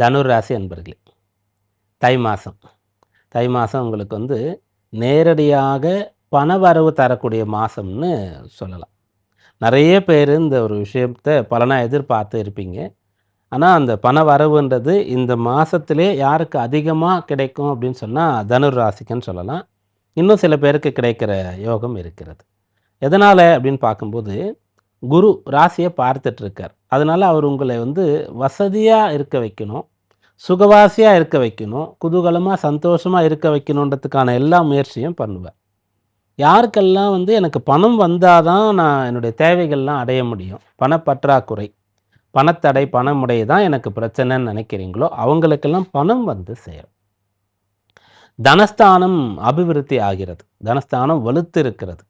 தனுர் ராசி அன்பர்களே தை மாதம் தை மாதம் உங்களுக்கு வந்து நேரடியாக பணவரவு தரக்கூடிய மாதம்னு சொல்லலாம். நிறைய பேர் இந்த ஒரு விஷயத்தை பலனாக எதிர்பார்த்து இருப்பீங்க. ஆனால் அந்த பண வரவுன்றது இந்த மாதத்திலே யாருக்கு அதிகமாக கிடைக்கும் அப்படின்னு சொன்னால் தனுர் ராசிக்குன்னு சொல்லலாம். இன்னும் சில பேருக்கு கிடைக்கிற யோகம் இருக்கிறது. எதனால் அப்படின்னு பார்க்கும்போது குரு ராசியை பார்த்துட்ருக்கார் அதனால் அவர் உங்களை வந்து வசதியாக இருக்க வைக்கணும். சுகவாசியாக இருக்க வைக்கணும் குதூகலமாக சந்தோஷமாக இருக்க வைக்கணுன்றதுக்கான எல்லா முயற்சியும் பண்ணுவேன். யாருக்கெல்லாம் வந்து எனக்கு பணம் வந்தால் தான் நான் என்னுடைய தேவைகள்லாம் அடைய முடியும். பணப்பற்றாக்குறை பணத்தடை பணமுடை தான் எனக்கு பிரச்சனைன்னு நினைக்கிறீங்களோ அவங்களுக்கெல்லாம் பணம் வந்து சேரும். தனஸ்தானம் அபிவிருத்தி ஆகிறது. தனஸ்தானம் வலுத்து இருக்கிறது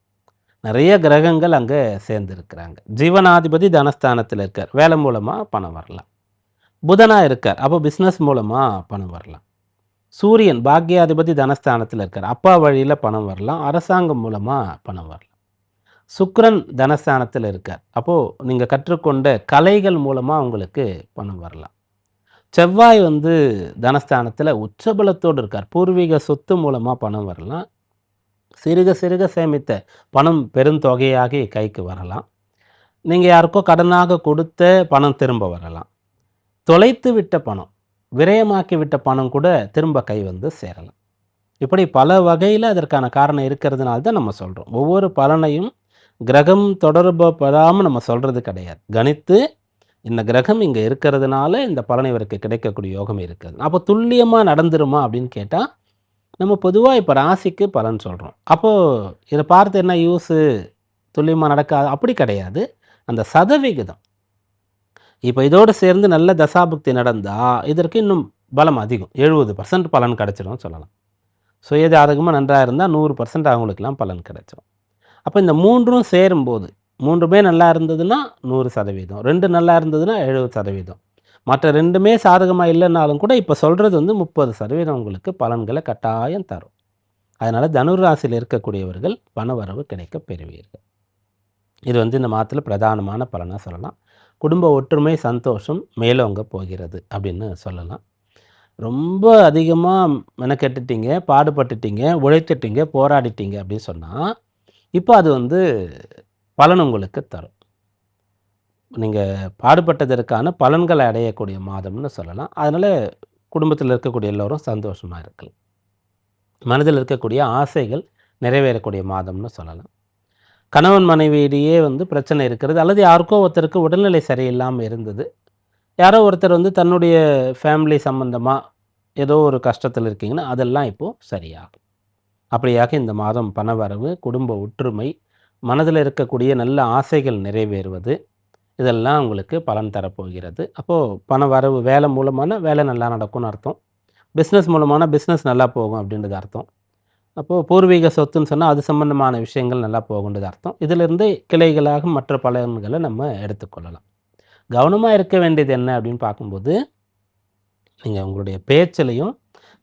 நிறைய கிரகங்கள் அங்கே சேர்ந்துருக்கிறாங்க. ஜீவனாதிபதி தனஸ்தானத்தில் இருக்கார். வேலை மூலமாக பணம் வரலாம். புதனாக இருக்கார். அப்போ பிஸ்னஸ் மூலமாக பணம் வரலாம். சூரியன் பாக்யாதிபதி தனஸ்தானத்தில் இருக்கார். அப்பா வழியில் பணம் வரலாம். அரசாங்கம் மூலமாக பணம் வரலாம். சுக்ரன் தனஸ்தானத்தில் இருக்கார். அப்போது நீங்கள் கற்றுக்கொண்ட கலைகள் மூலமாக உங்களுக்கு பணம் வரலாம். செவ்வாய் வந்து தனஸ்தானத்தில் உச்சபலத்தோடு இருக்கார். பூர்வீக சொத்து மூலமாக பணம் வரலாம். சிறுக சிறுக சேமித்த பணம் பெருந்தொகையாகி கைக்கு வரலாம். நீங்கள் யாருக்கோ கடனாக கொடுத்த பணம் திரும்ப வரலாம். தொலைத்து விட்ட பணம் விரயமாக்கி விட்ட பணம் கூட திரும்ப கை வந்து சேரலாம். இப்படி பல வகையில் அதற்கான காரணம் இருக்கிறதுனால தான் நம்ம சொல்கிறோம் ஒவ்வொரு பலனையும் கிரகம் தொடர்பு நம்ம சொல்கிறது கிடையாது. கணித்து இந்த கிரகம் இங்கே இருக்கிறதுனால இந்த பலனை இவருக்கு கிடைக்கக்கூடிய யோகம் இருக்குது. அப்போ துல்லியமாக நடந்துருமா அப்படின்னு கேட்டால் நம்ம பொதுவாக இப்போ ராசிக்கு பலன் சொல்கிறோம் அப்போது இதை பார்த்து என்ன யூஸு? துல்லியமாக நடக்காது. அப்படி கிடையாது. அந்த சதவிகிதம். இப்போ இதோடு சேர்ந்து நல்ல தசாபுக்தி நடந்தால் இதற்கு இன்னும் பலம் அதிகம். எழுபது பர்சன்ட் பலன் கிடச்சிடும் சொல்லலாம். சுயஜாதகமாக நன்றாக இருந்தால் நூறு பர்சன்ட் அவங்களுக்கெல்லாம் பலன் கிடைச்சிடும் அப்போ இந்த மூன்றும் சேரும்போது மூன்றுமே நல்லா இருந்ததுன்னா நூறு சதவீதம் ரெண்டு நல்லா இருந்ததுன்னா எழுபது சதவீதம். மற்ற ரெண்டுமே சாதகமாக இல்லைன்னாலும் கூட இப்போ சொல்கிறது வந்து முப்பது சதவீதம் உங்களுக்கு பலன்களை கட்டாயம் தரும். அதனால் தனுர் ராசியில் இருக்கக்கூடியவர்கள் பணவரவு கிடைக்க பெறுவீர்கள். இது வந்து இந்த மாதத்தில் பிரதானமான பலனாக சொல்லலாம். குடும்ப ஒற்றுமை சந்தோஷம் மேலோங்க போகிறது அப்படின்னு சொல்லலாம். ரொம்ப அதிகமாக மெனக்கெட்டுட்டீங்க பாடுபட்டுட்டீங்க உழைத்துட்டீங்க போராடிட்டீங்க அப்படின்னு சொன்னால் இப்போ அது வந்து பலன் உங்களுக்கு தரும். நீங்கள் பாடுபட்டதற்கான பலன்களை அடையக்கூடிய மாதம்னு சொல்லலாம். அதனால் குடும்பத்தில் இருக்கக்கூடிய எல்லோரும் சந்தோஷமாக இருக்கலாம். மனதில் இருக்கக்கூடிய ஆசைகள் நிறைவேறக்கூடிய மாதம்னு சொல்லலாம். கணவன் மனைவியிடையே வந்து பிரச்சனை இருக்கிறது அல்லது யாருக்கோ ஒருத்தருக்கு உடல்நிலை சரியில்லாமல் இருந்தது. யாரோ ஒருத்தர் வந்து தன்னுடைய ஃபேமிலி சம்மந்தமாக ஏதோ ஒரு கஷ்டத்தில் இருக்கீங்கன்னா அதெல்லாம் இப்போது சரியாகும். அப்படியாக இந்த மாதம் பணவரவு குடும்ப ஒற்றுமை மனதில் இருக்கக்கூடிய நல்ல ஆசைகள் நிறைவேறுவது இதெல்லாம் உங்களுக்கு பலன் தரப்போகிறது. அப்போது பண வரவு வேலை மூலமான வேலை நல்லா நடக்கும்னு அர்த்தம். பிஸ்னஸ் மூலமான பிஸ்னஸ் நல்லா போகும் அப்படின்றது அர்த்தம். அப்போது பூர்வீக சொத்துன்னு சொன்னால் அது சம்பந்தமான விஷயங்கள் நல்லா போகுன்றது அர்த்தம். இதிலிருந்து கிளைகளாக மற்ற பலன்களை நம்ம எடுத்துக்கொள்ளலாம் கவனமாக இருக்க வேண்டியது என்ன அப்படின்னு பார்க்கும்போது நீங்கள் உங்களுடைய பேச்சிலையும்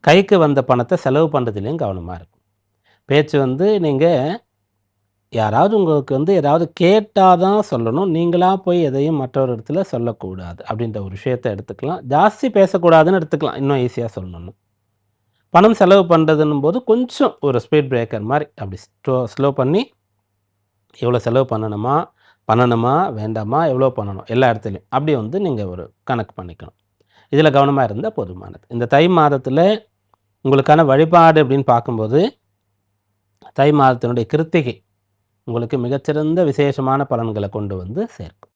கைக்கு வந்த பணத்தை செலவு பண்ணுறதுலேயும் கவனமாக இருக்கும் பேச்சு வந்து நீங்கள் யாராவது உங்களுக்கு வந்து ஏதாவது கேட்டால் தான் சொல்லணும். நீங்களாக போய் எதையும் மற்றொரு இடத்துல சொல்லக்கூடாது அப்படின்ற ஒரு விஷயத்தை எடுத்துக்கலாம். ஜாஸ்தி பேசக்கூடாதுன்னு எடுத்துக்கலாம். இன்னும் ஈஸியாக சொல்லணும்னு. பணம் செலவு பண்ணுறதுன்னும் போது கொஞ்சம் ஒரு ஸ்பீட் பிரேக்கர் மாதிரி அப்படி ஸ்டோ ஸ்லோ பண்ணி எவ்வளோ செலவு பண்ணணுமா பண்ணணுமா வேண்டாமா எவ்வளோ பண்ணணும் எல்லா இடத்துலையும். அப்படி வந்து நீங்கள் ஒரு கணக்கு பண்ணிக்கணும். இதில் கவனமாக இருந்தால் போதுமானது. இந்த தை மாதத்தில் உங்களுக்கான வழிபாடு அப்படின்னு பார்க்கும்போது தை மாதத்தினுடைய கிருத்திகை உங்களுக்கு மிகச்சிறந்த விசேஷமான பலன்களை கொண்டு வந்து சேர்க்கும்.